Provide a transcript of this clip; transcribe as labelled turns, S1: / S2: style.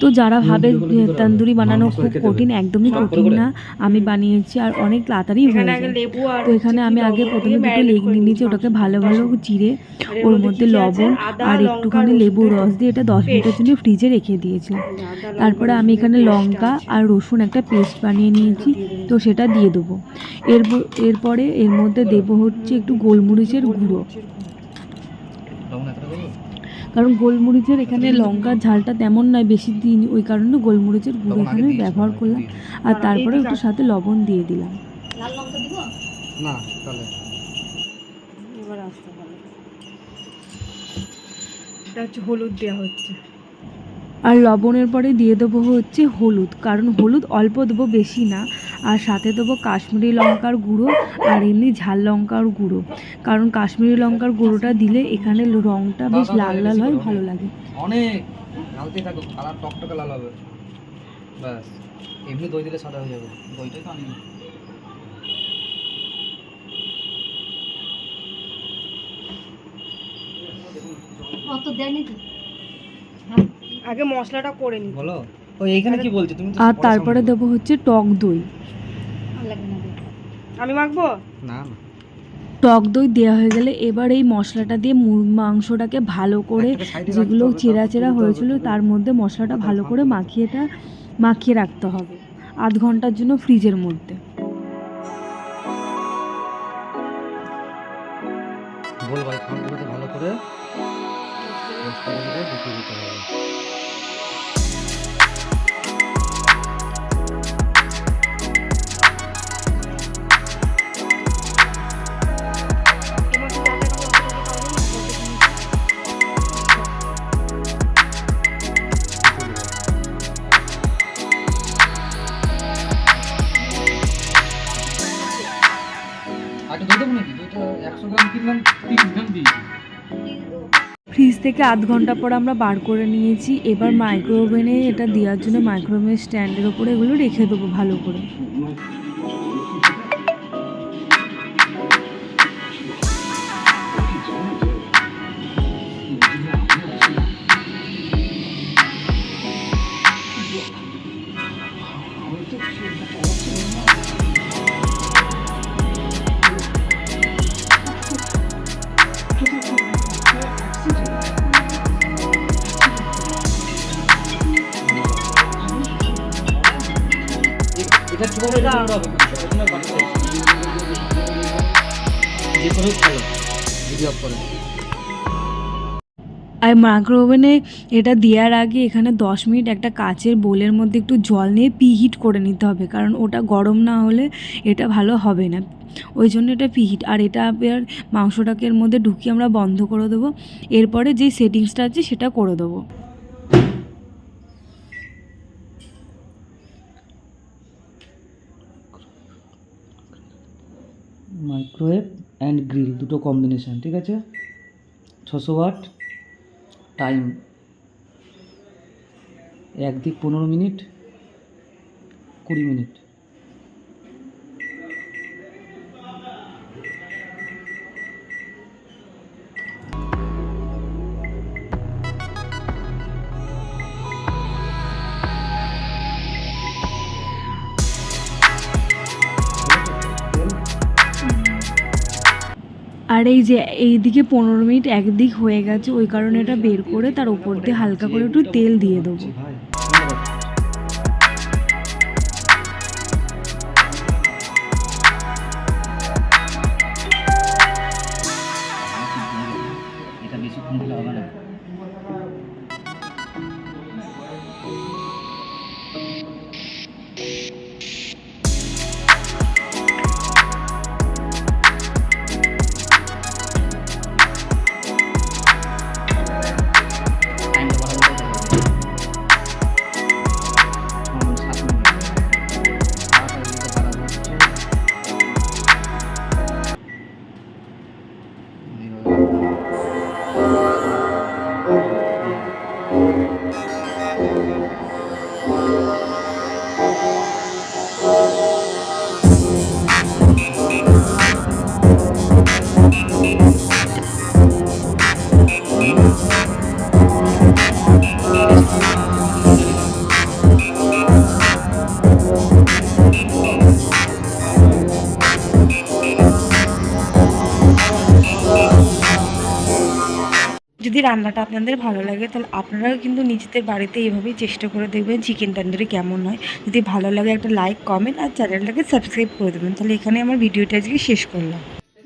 S1: তো যারা ভাবে তন্দুরি বানানো খুব কঠিন একদমই কঠিন না। আমি বানিয়েছি আর অনেক তাড়াতাড়ি হয়ে যায়।
S2: লেবু
S1: তো এখানে আমি আগে প্রথমে দুটো লেগ নিয়ে নিয়েছি ওটাকে ভালো ভালো চিড়ে ওর
S2: মধ্যে?
S1: লবণ আর একটুখানি। লেবুর রস দিয়ে এটা দশ মিনিটের জন্য ফ্রিজে রেখে দিয়েছিলাম তারপরে আমি এখানে লঙ্কা আর রসুন একটা পেস্ট বানিয়ে নিয়েছি। তো সেটা দিয়ে দেবো। এর এরপরে এর মধ্যে দেবো হচ্ছে একটু গোলমরিচের গুঁড়ো। কারণ গোলমরিচের এখানে লঙ্কার ঝালটা তেমন নয় বেশি দিন ওই কারণে গোলমরিচের গুঁড়ো এখানে ব্যবহার করলাম। আর তারপরে একটু সাথে লবণ দিয়ে দিলাম।
S3: না তাহলে।
S2: এবার আসতে পারো এটা হচ্ছে হলুদ দেওয়া হচ্ছে।
S1: আর লবণের পরে দিয়ে দেবো হচ্ছে হলুদ। কারণ হলুদ অল্প দেবো বেশি না। আর সাথে দেবো কাশ্মীরি লঙ্কার গুঁড়ো আর এমনি ঝাল লঙ্কার গুঁড়ো। কারণ কাশ্মীরি লঙ্কার গুঁড়োটা দিলে এখানে রঙটা বেশ লাল লাল হয় ভালো লাগে।
S3: অনেক ঢালতে থাকো কালার টকটকে লাল হবে। ব্যাস এমনি দই দিলে সাদা হয়ে যাবে। দইটাই তো আনি
S2: আগে মশলাটা করে নি।
S3: বলো। ও এইখানে কি বলছো? তুমি
S1: আর তারপরে দেবো হচ্ছে টক দই।
S2: আমি মাখবো?
S3: না না।
S1: টক দই দেওয়া হয়ে গেলে এবার এই মশলাটা দিয়ে মাংসটাকে ভালো করে যেগুলো চেরা চেরা হয়েছিল তার মধ্যে মশলাটা ভালো করে মাখিয়ে এটা মাখিয়ে রাখতে হবে। আধ ঘণ্টার জন্য ফ্রিজের মধ্যে।
S3: ভালো করে দিতে হবে।
S1: ফ্রিজ থেকে আধ ঘণ্টা পর আমরা বার করে নিয়েছি। এবার মাইক্রোওভেনে এটা দেওয়ার জন্য মাইক্রোওভেন স্ট্যান্ডের ওপরে এগুলো রেখে দেবো ভালো করে।
S3: এটা কীভাবে রান্না হবে প্রথমে হবে। যে কোনো ভালো ভিডিও করে।
S1: আর মাইক্রোওভেনে এটা দেওয়ার আগে এখানে দশ মিনিট একটা কাচের বোলের মধ্যে একটু জল নিয়ে পিহিট করে নিতে হবে কারণ ওটা গরম না হলে এটা ভালো হবে না। ওই জন্য এটা পিহিট আর এটা এবার মাংসটাকে এর মধ্যে ঢুকিয়ে আমরা বন্ধ করে দেবো। এরপরে যেই সেটিংসটা আছে সেটা করে দেবো।
S3: মাইক্রোওয়েভ অ্যান্ড গ্রিল দুটো কম্বিনেশান ঠিক আছে? ছশো ওয়াট টাইম একদিক পনেরো মিনিট কুড়ি মিনিট
S1: আর এই যে এইদিকে পনেরো মিনিট একদিক হয়ে গেছে, ওই কারণে এটা বের করে তার উপর দিয়ে হালকা করে একটু তেল দিয়ে দেবো।
S2: যদি রান্নাটা আপনাদের ভালো লাগে, তাহলে আপনারাও কিন্তু নিজেদের বাড়িতে এইভাবেই চেষ্টা করে দেখবেন চিকেন তন্দুরি কেমন হয়। যদি ভালো লাগে একটা লাইক কমেন্ট আর চ্যানেলটাকে সাবস্ক্রাইব করে দেবেন। তাহলে এখানে আমার ভিডিওটা আজকে শেষ করলাম।